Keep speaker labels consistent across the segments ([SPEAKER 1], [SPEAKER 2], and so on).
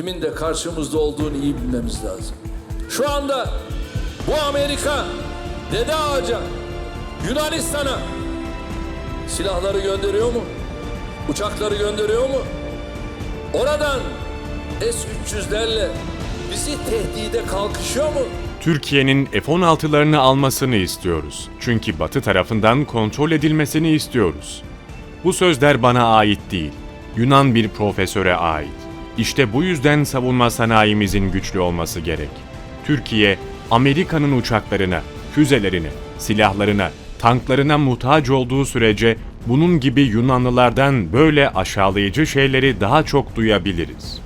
[SPEAKER 1] kimin de karşımızda olduğunu iyi bilmemiz lazım. Şu anda bu Amerika Dede Ağaca, Yunanistan'a silahları gönderiyor mu? Uçakları gönderiyor mu? Oradan S-300'lerle bizi tehdide kalkışıyor mu?
[SPEAKER 2] Türkiye'nin F-16'larını almasını istiyoruz. Çünkü Batı tarafından kontrol edilmesini istiyoruz. Bu sözler bana ait değil. Yunan bir profesöre ait. İşte bu yüzden savunma sanayimizin güçlü olması gerek. Türkiye, Amerika'nın uçaklarına, füzelerine, silahlarına, tanklarına muhtaç olduğu sürece bunun gibi Yunanlılardan böyle aşağılayıcı şeyleri daha çok duyabiliriz.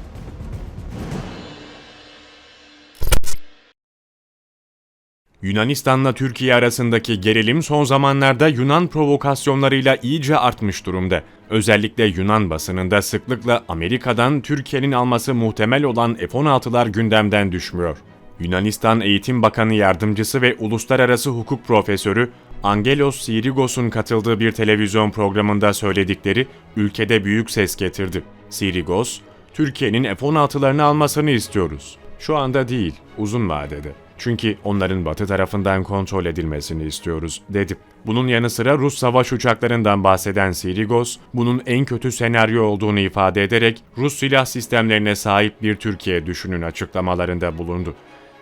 [SPEAKER 2] Yunanistan'la Türkiye arasındaki gerilim son zamanlarda Yunan provokasyonlarıyla iyice artmış durumda. Özellikle Yunan basınında sıklıkla Amerika'dan Türkiye'nin alması muhtemel olan F-16'lar gündemden düşmüyor. Yunanistan Eğitim Bakanı Yardımcısı ve Uluslararası Hukuk Profesörü Angelos Sirigos'un katıldığı bir televizyon programında söyledikleri ülkede büyük ses getirdi. Sirigos, Türkiye'nin F-16'larını almasını istiyoruz. Şu anda değil, uzun vadede. Çünkü onların batı tarafından kontrol edilmesini istiyoruz, dedi. Bunun yanı sıra Rus savaş uçaklarından bahseden Sirigos, bunun en kötü senaryo olduğunu ifade ederek Rus silah sistemlerine sahip bir Türkiye düşünün açıklamalarında bulundu.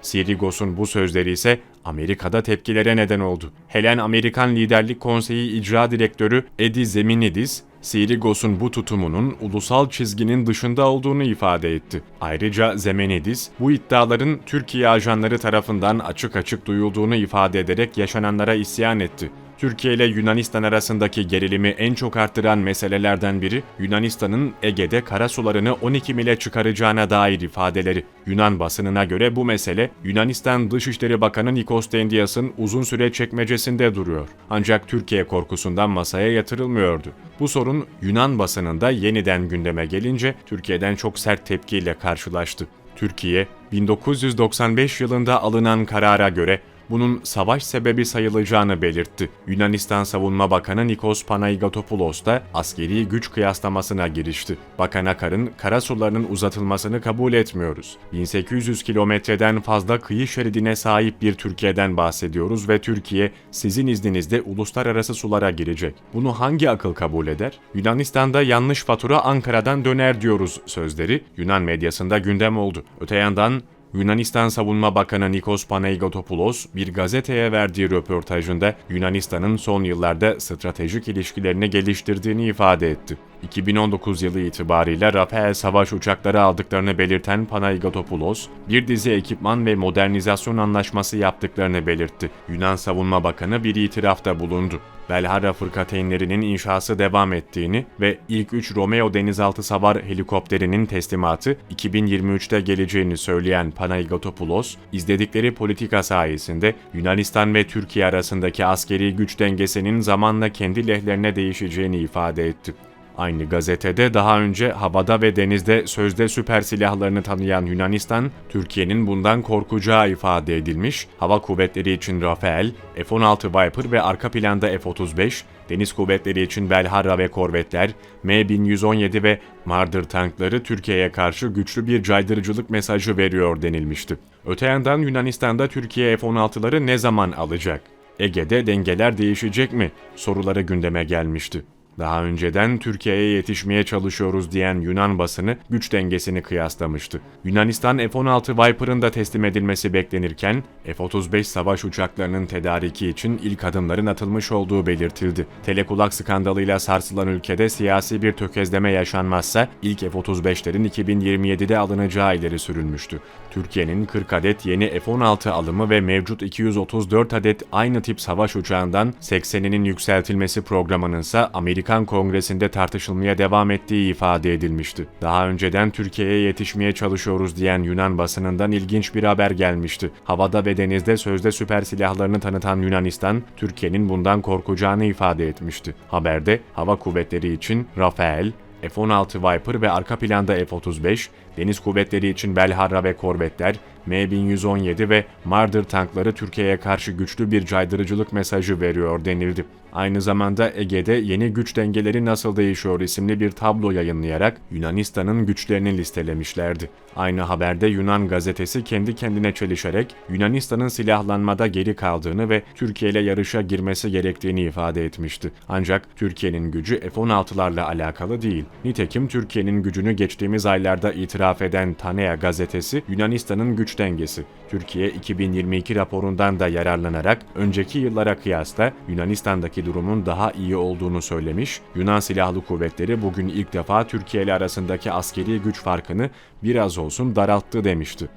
[SPEAKER 2] Sirigos'un bu sözleri ise Amerika'da tepkilere neden oldu. Helen Amerikan Liderlik Konseyi İcra Direktörü Eddie Zeminidis, Sirigos'un bu tutumunun ulusal çizginin dışında olduğunu ifade etti. Ayrıca Zemenidis, bu iddiaların Türkiye ajanları tarafından açık açık duyulduğunu ifade ederek yaşananlara isyan etti. Türkiye ile Yunanistan arasındaki gerilimi en çok arttıran meselelerden biri Yunanistan'ın Ege'de karasularını 12 mile çıkaracağına dair ifadeleri. Yunan basınına göre bu mesele Yunanistan Dışişleri Bakanı Nikos Dendias'ın uzun süre çekmecesinde duruyor. Ancak Türkiye korkusundan masaya yatırılmıyordu. Bu sorun Yunan basınında yeniden gündeme gelince Türkiye'den çok sert tepkiyle karşılaştı. Türkiye, 1995 yılında alınan karara göre bunun savaş sebebi sayılacağını belirtti. Yunanistan Savunma Bakanı Nikos Panayotopoulos da askeri güç kıyaslamasına girişti. Bakan Akar'ın karasularının uzatılmasını kabul etmiyoruz. 1800 kilometreden fazla kıyı şeridine sahip bir Türkiye'den bahsediyoruz ve Türkiye sizin izninizde uluslararası sulara girecek. Bunu hangi akıl kabul eder? Yunanistan'da yanlış fatura Ankara'dan döner diyoruz sözleri Yunan medyasında gündem oldu. Öte yandan Yunanistan Savunma Bakanı Nikos Panayotopoulos bir gazeteye verdiği röportajında Yunanistan'ın son yıllarda stratejik ilişkilerini geliştirdiğini ifade etti. 2019 yılı itibariyle Rafael savaş uçakları aldıklarını belirten Panayotopoulos, bir dizi ekipman ve modernizasyon anlaşması yaptıklarını belirtti. Yunan Savunma Bakanı bir itirafta bulundu. Belhara fırkateynlerinin inşası devam ettiğini ve ilk 3 Romeo denizaltı savar helikopterinin teslimatı 2023'te geleceğini söyleyen Panayotopoulos, izledikleri politika sayesinde Yunanistan ve Türkiye arasındaki askeri güç dengesinin zamanla kendi lehlerine değişeceğini ifade etti. Aynı gazetede daha önce havada ve denizde sözde süper silahlarını tanıyan Yunanistan, Türkiye'nin bundan korkacağı ifade edilmiş, hava kuvvetleri için Rafael, F-16 Viper ve arka planda F-35, deniz kuvvetleri için Belharra ve korvetler, M-1117 ve Marder tankları Türkiye'ye karşı güçlü bir caydırıcılık mesajı veriyor denilmişti. Öte yandan Yunanistan'da Türkiye F-16'ları ne zaman alacak? Ege'de dengeler değişecek mi? Soruları gündeme gelmişti. Daha önceden Türkiye'ye yetişmeye çalışıyoruz diyen Yunan basını güç dengesini kıyaslamıştı. Yunanistan F-16 Viper'ın da teslim edilmesi beklenirken F-35 savaş uçaklarının tedariki için ilk adımların atılmış olduğu belirtildi. Telekulak skandalıyla sarsılan ülkede siyasi bir tökezleme yaşanmazsa ilk F-35'lerin 2027'de alınacağı ileri sürülmüştü. Türkiye'nin 40 adet yeni F-16 alımı ve mevcut 234 adet aynı tip savaş uçağından 80'inin yükseltilmesi programının ise Amerikan Kongresi'nde tartışılmaya devam ettiği ifade edilmişti. Daha önceden Türkiye'ye yetişmeye çalışıyoruz diyen Yunan basınından ilginç bir haber gelmişti. Havada ve denizde sözde süper silahlarını tanıtan Yunanistan, Türkiye'nin bundan korkacağını ifade etmişti. Haberde hava kuvvetleri için Rafael, F-16 Viper ve arka planda F-35, deniz kuvvetleri için Belharra ve korvetler, M1117 ve Marder tankları Türkiye'ye karşı güçlü bir caydırıcılık mesajı veriyor denildi. Aynı zamanda Ege'de yeni güç dengeleri nasıl değişiyor isimli bir tablo yayınlayarak Yunanistan'ın güçlerini listelemişlerdi. Aynı haberde Yunan gazetesi kendi kendine çelişerek Yunanistan'ın silahlanmada geri kaldığını ve Türkiye ile yarışa girmesi gerektiğini ifade etmişti. Ancak Türkiye'nin gücü F-16'larla alakalı değil. Nitekim Türkiye'nin gücünü geçtiğimiz aylarda itiraf eden Tanea gazetesi Yunanistan'ın güç dengesi. Türkiye 2022 raporundan da yararlanarak önceki yıllara kıyasla Yunanistan'daki durumun daha iyi olduğunu söylemiş, Yunan Silahlı Kuvvetleri bugün ilk defa Türkiye ile arasındaki askeri güç farkını biraz olsun daralttı demişti.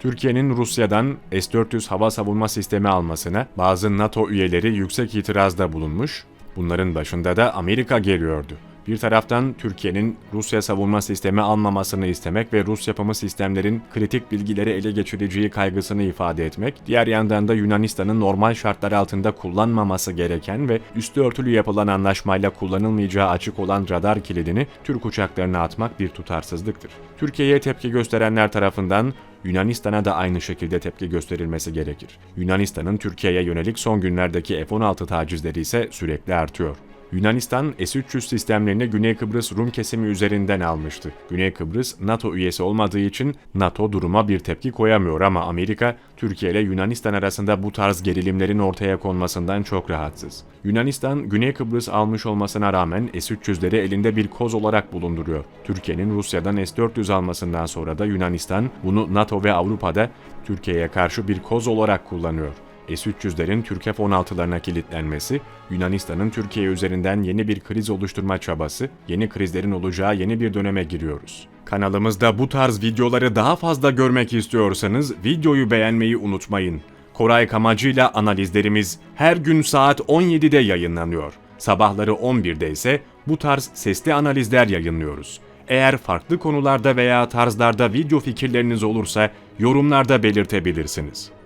[SPEAKER 2] Türkiye'nin Rusya'dan S-400 hava savunma sistemi almasına bazı NATO üyeleri yüksek itirazda bulunmuş, bunların başında da Amerika geliyordu. Bir taraftan Türkiye'nin Rusya savunma sistemi almamasını istemek ve Rus yapımı sistemlerin kritik bilgileri ele geçireceği kaygısını ifade etmek, diğer yandan da Yunanistan'ın normal şartlar altında kullanmaması gereken ve üstü örtülü yapılan anlaşmayla kullanılmayacağı açık olan radar kilidini Türk uçaklarına atmak bir tutarsızlıktır. Türkiye'ye tepki gösterenler tarafından Yunanistan'a da aynı şekilde tepki gösterilmesi gerekir. Yunanistan'ın Türkiye'ye yönelik son günlerdeki F-16 tacizleri ise sürekli artıyor. Yunanistan S-300 sistemlerini Güney Kıbrıs Rum kesimi üzerinden almıştı. Güney Kıbrıs NATO üyesi olmadığı için NATO duruma bir tepki koyamıyor ama Amerika, Türkiye ile Yunanistan arasında bu tarz gerilimlerin ortaya konmasından çok rahatsız. Yunanistan, Güney Kıbrıs almış olmasına rağmen S-300'leri elinde bir koz olarak bulunduruyor. Türkiye'nin Rusya'dan S-400 almasından sonra da Yunanistan bunu NATO ve Avrupa'da Türkiye'ye karşı bir koz olarak kullanıyor. S-300'lerin Türk F-16'larına kilitlenmesi, Yunanistan'ın Türkiye üzerinden yeni bir kriz oluşturma çabası, yeni krizlerin olacağı yeni bir döneme giriyoruz. Kanalımızda bu tarz videoları daha fazla görmek istiyorsanız videoyu beğenmeyi unutmayın. Koray Kamacı'yla analizlerimiz her gün saat 17'de yayınlanıyor. Sabahları 11'de ise bu tarz sesli analizler yayınlıyoruz. Eğer farklı konularda veya tarzlarda video fikirleriniz olursa yorumlarda belirtebilirsiniz.